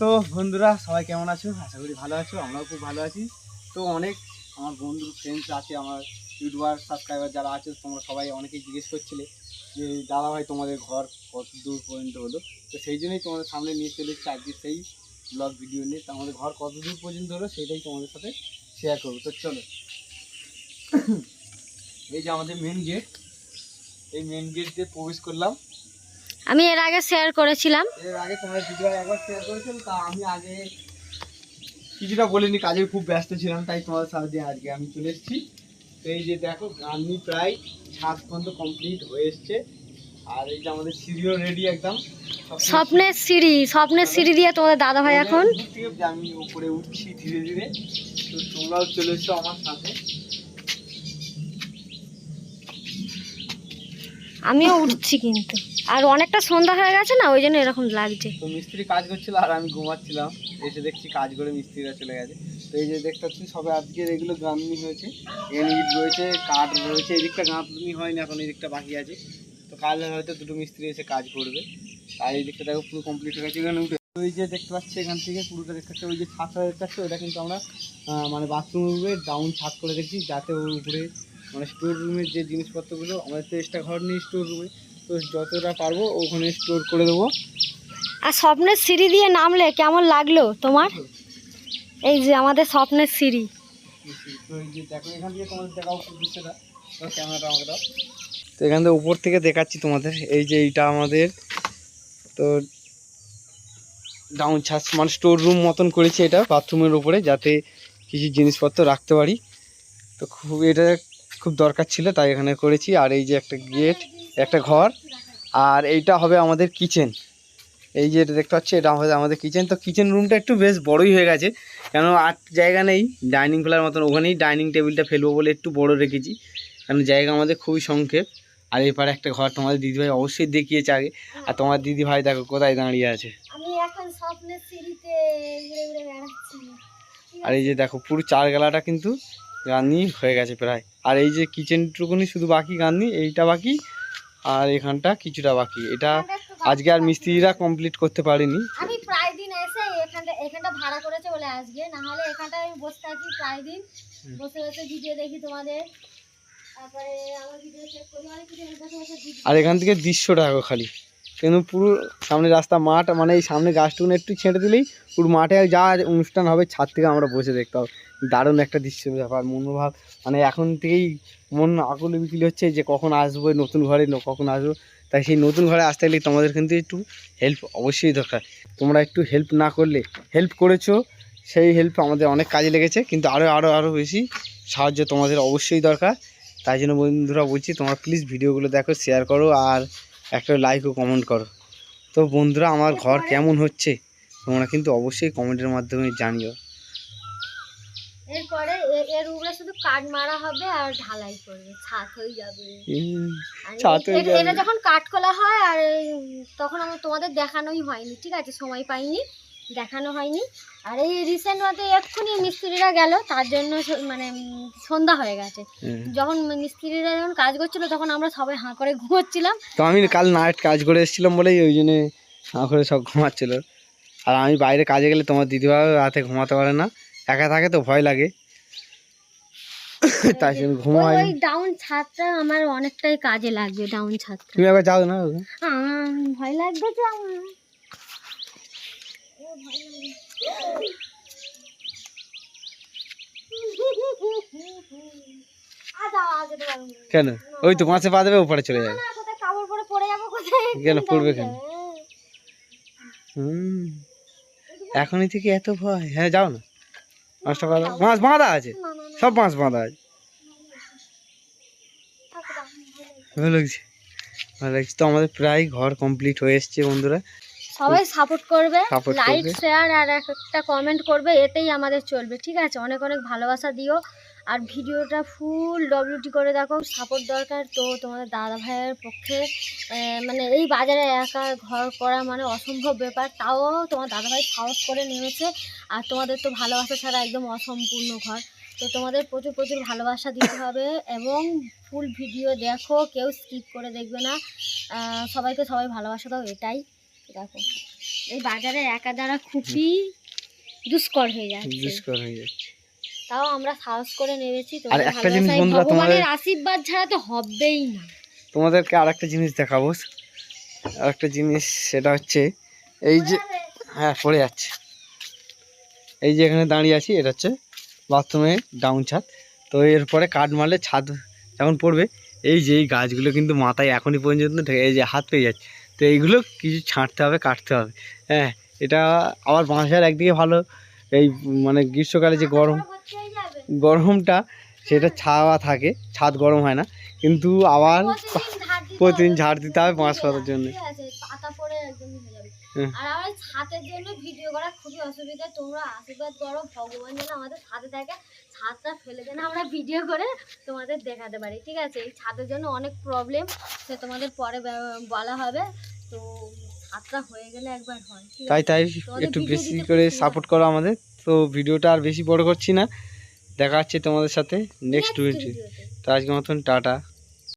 তো বন্ধুরা, সবাই কেমন আছো? আশা করি ভালো আছো, আমরাও খুব ভালো আছি। তো অনেক আমার বন্ধু ফ্রেন্ডস আছে, আমার ইউটিউবার সাবস্ক্রাইবার যারা আছে, তোমরা সবাই অনেকেই জিজ্ঞেস করছিলে যে, দাদা ভাই, তোমাদের ঘর কত দূর পর্যন্ত হলো? তো সেই জন্যই তোমাদের সামনে নিয়ে চলে এসেছি আজকে সেই ব্লগ ভিডিও নিয়ে। তো আমাদের ঘর কত দূর পর্যন্ত হলো, সেটাই তোমাদের সাথে শেয়ার করব। তো চলো। এই যে আমাদের মেন গেট এই মেন গেট দিয়ে প্রবেশ করলাম। আমি এর আগে শেয়ার করেছিলাম। এর আগে তোমার ভিডিও একবার শেয়ার করেছিলাম তা আমি আগে কিছুটা বলিনি কাজে খুব ব্যস্ত ছিলাম তাই তোমাদের সাহায্যে আজকে আমি চলে এসেছি। তো এই যে দেখো গানি প্রায় ছাদ পর্যন্ত কমপ্লিট হয়ে এসছে। আর এই যে আমাদের সিঁড়িও রেডি একদম। স্বপ্নের সিঁড়ি স্বপ্নের সিঁড়ি দিয়ে তোমাদের দাদা ভাই এখন। আমি উপরে উঠছি ধীরে ধীরে। তো তোমরাও চলে এসছো আমার সাথে। আমিও উঠছি কিন্তু। আর অনেকটা সন্ধ্যা হয়ে গেছে না, ওই জন্য এরকম লাগছে। তো মিস্ত্রি কাজ করছিল আর আমি ঘুমাচ্ছিলাম। এসে দেখছি কাজ করে মিস্ত্রিরা চলে গেছে। তো এই যে দেখতে পাচ্ছি সবে আজকের এগুলো গাঁথনি হয়েছে। এখানে ইট রয়েছে, কাঠ রয়েছে, এদিকটা গাঁথনি হয়নি, এখন এদিকটা বাকি আছে। তো কাল হয়তো দুটো মিস্ত্রি এসে কাজ করবে। আর এই দিকটা দেখো পুরো কমপ্লিট হয়ে গেছে, এখানে উঠে। ওই যে দেখতে পাচ্ছি এখান থেকে পুরোটা দেখতে পাচ্ছি, ওই যে ছাদটা দেখতে পাচ্ছি, ওটা কিন্তু আমরা মানে বাথরুম রুমে ডাউন ছাদ করে দেখছি, যাতে ওর উপরে মানে স্টোর রুমের যে জিনিসপত্রগুলো, আমাদের তো এক্সট্রা ঘর নেই স্টোর রুমে তো যতটা পারব ওখানে স্টোর করে দেবো। আর স্বপ্নের সিঁড়ি দিয়ে নামলে কেমন লাগল তোমার? এই যে আমাদের স্বপ্নের সিঁড়ি। তো দেখো এখান থেকে তোমাদের দেখাও দৃশ্যটা ক্যামেরাটা আমাকে দাও। তো এখান থেকে উপর থেকে দেখাচ্ছি তোমাদের। এই যে এইটা আমাদের তো ডাউন ছাদ মানে স্টোর রুম মতন করেছি এটা বাথরুমের উপরে যাতে কিছু জিনিসপত্র রাখতে পারি। তো খুব এটা খুব দরকার ছিল তাই এখানে করেছি। আর এই যে একটা গেট একটা ঘর আর এইটা হবে আমাদের কিচেন এই যে এটা দেখতে পাচ্ছি এটা হবে আমাদের কিচেন তো কিচেন রুমটা একটু বেশ বড়ই হয়ে গেছে কেন আর জায়গা নেই ডাইনিং ফেলার মতন। ওখানেই ডাইনিং টেবিলটা ফেলব বলে একটু বড় রেখেছি কারণ জায়গা আমাদের খুবই সংক্ষেপ। আর এপারে একটা ঘর তোমাদের দিদিভাই অবশ্যই দেখিয়েছে আগে। আর তোমার দিদিভাই দেখো কোথায় দাঁড়িয়ে আছে। আমি এখন স্বপ্নের সিঁড়িতে ঘুরে ঘুরে বেড়াচ্ছি। আর এই যে দেখো পুরো চার গেলাটা কিন্তু গান্নি হয়ে গেছে প্রায়। আর এই যে কিচেনটুকুনি শুধু বাকি গান্নি এইটা বাকি আর এখানটা কিছুটা বাকি। এটা আজকে আর মিস্ত্রিরা কমপ্লিট করতে পারেনি। আমি প্রায় দিন এসে এখানটা এখানটা ভাড়া করেছে বলে আজকে। না হলে এখানটায় আমি বসে থাকি প্রায় দিন। বসে বসে ভিডিও দেখি তোমাদের। তারপরে আমার ভিডিও চেক করি অনেক কিছু বসে বসে ভিডিও। আর এখান থেকে দৃশ্যটা খালি। কিন্তু পুরো সামনে রাস্তা মাঠ মানে এই সামনে গাছটুকুন একটু ছেড়ে দিলেই পুরো মাঠে যা অনুষ্ঠান হবে, ছাদ থেকে আমরা বসে দেখতে হবে দারুণ একটা দৃশ্য ব্যাপার, মনোভাব মানে এখন থেকেই মন আকুলি বিকুলি হচ্ছে যে কখন আসব, নতুন ঘরে কখন আসব। তাই সেই নতুন ঘরে আসতে গেলে তোমাদের কিন্তু একটু হেল্প অবশ্যই দরকার। তোমরা একটু হেল্প না করলে হেল্প করেছ, সেই হেল্প আমাদের অনেক কাজে লেগেছে, কিন্তু আরও আরও আরও বেশি সাহায্য তোমাদের অবশ্যই দরকার। তাই জন্য বন্ধুরা বলছি, তোমরা প্লিজ ভিডিওগুলো দেখো শেয়ার করো, আর একটা লাইক ও কমেন্ট করো। তো বন্ধুরা আমার ঘর কেমন হচ্ছে? তোমরা কিন্তু অবশ্যই কমেন্টের মাধ্যমে জানিও। এরপরে এর উপরে শুধু কাঠ মারা হবে আর ঢালাই করবে ছাদ হয়ে যাবে। ছাদ হয়ে যাবে। এটা যখন কাঠ খোলা হয় আর তখন আমার তোমাদের দেখানোই হয়নি ঠিক আছে? সময় পাইনি। দেখানো হয়নি। আর এই রিসেন্ট মধ্যে এক্ষুনি মিস্ত্রিরা গেল তার জন্য মানে সন্ধ্যা হয়ে গেছে। যখন মিস্ত্রিরা যখন কাজ করছিল তখন আমরা সবাই হাঁ করে ঘুমোচ্ছিলাম। তো আমি কাল নাইট কাজ করে এসেছিলাম বলেই ওই জন্যে হাঁ করে সব ঘুমাচ্ছিল। আর আমি বাইরে কাজে গেলে তোমার দিদিভাই রাতে ঘুমাতে পারে না একা থাকে তো ভয় লাগে। তাই জন্য ঘুমো হয় ওই ডাউন ছাদটা আমার অনেকটাই কাজে লাগবে ডাউন ছাদটা। তুমি একবার যাও না ভয় লাগবে আমার ও, ভয় লাগবে। আ, দাও, আ, যেতে পারব না। কেন? ওই তো মাছে পা দেবে ওপরে চলে যাবে। কেন, পড়বে কেন? হুম। এখনই থেকে এত ভয়। হ্যাঁ যাও না। মাছটা বাঁধা মাছ বাঁধা আছে। সব মাছ বাঁধা আছে। ভালো লাগছে। ভালো লাগছে। তো আমাদের প্রায় ঘর কমপ্লিট হয়ে এসছে বন্ধুরা। সবাই সাপোর্ট করবে লাইক। শেয়ার আর একটা কমেন্ট করবে এতেই আমাদের চলবে ঠিক আছে? অনেক অনেক ভালোবাসা দিও। আর ভিডিওটা ফুল ডব্লিউটি করে দেখো সাপোর্ট দরকার। তো তোমাদের দাদা ভাইয়ের পক্ষে মানে এই বাজারে একা ঘর করা মানে অসম্ভব ব্যাপার। তাও তোমার দাদা ভাই সাহস করে নেমেছে। আর তোমাদের তো ভালোবাসা ছাড়া একদম অসম্পূর্ণ ঘর। তো তোমাদের প্রচুর প্রচুর ভালোবাসা দিতে হবে এবং ফুল ভিডিও দেখো কেউ স্কিপ করে দেখবে না। সবাইকে সবাই ভালোবাসা দাও এটাই। দেখো। এই বাজারে একা দ্বারা খুবই দুষ্কর হয়ে যাচ্ছে। দুষ্কর হয়ে যাচ্ছে। তাও আমরা সাহস করে নেমেছি আর একটা জিনিস বন্ধুরা, তোমাদের- আশীর্বাদ ছাড়া তো হবেই না। তোমাদেরকে আর একটা জিনিস দেখাবো। আর একটা জিনিস সেটা হচ্ছে এই যে হ্যাঁ পড়ে যাচ্ছে। এই যে এখানে দাঁড়িয়ে আছি এটা হচ্ছে বাথরুমের ডাউন ছাদ। তো এরপরে কাঠ মারলে ছাদ যখন পড়বে এই যে এই গাছগুলো কিন্তু মাথায় এখনই পর্যন্ত এই যে হাত পেয়ে যাচ্ছে। তো এইগুলো কিছু ছাঁটতে হবে কাটতে হবে। হ্যাঁ এটা আবার বাঁশার একদিকে ভালো এই মানে গ্রীষ্মকালে যে গরম গরমটা সেটা ছাওয়া থাকে ছাদ গরম হয় না কিন্তু আবার প্রতিদিন ঝাড় দিতে হবে। বাঁশ পাতার জন্য। আর আমার ছাদের জন্য ভিডিও করা খুবই অসুবিধা। তোমরা আশীর্বাদ করো ভগবান যেন আমাদের সাথে থাকে ছাদটা ফেলে যেন আমরা ভিডিও করে তোমাদের দেখাতে পারি ঠিক আছে? এই ছাদের জন্য অনেক প্রবলেম সে তোমাদের পরে বলা হবে। তো ছাদটা হয়ে গেলে একবার হয় তাই তাই একটু বেশি করে সাপোর্ট করো আমাদের। তো ভিডিওটা আর বেশি বড় করছি না। দেখা হচ্ছে তোমাদের সাথে নেক্সট ভিডিও তো আজকের মতন টাটা।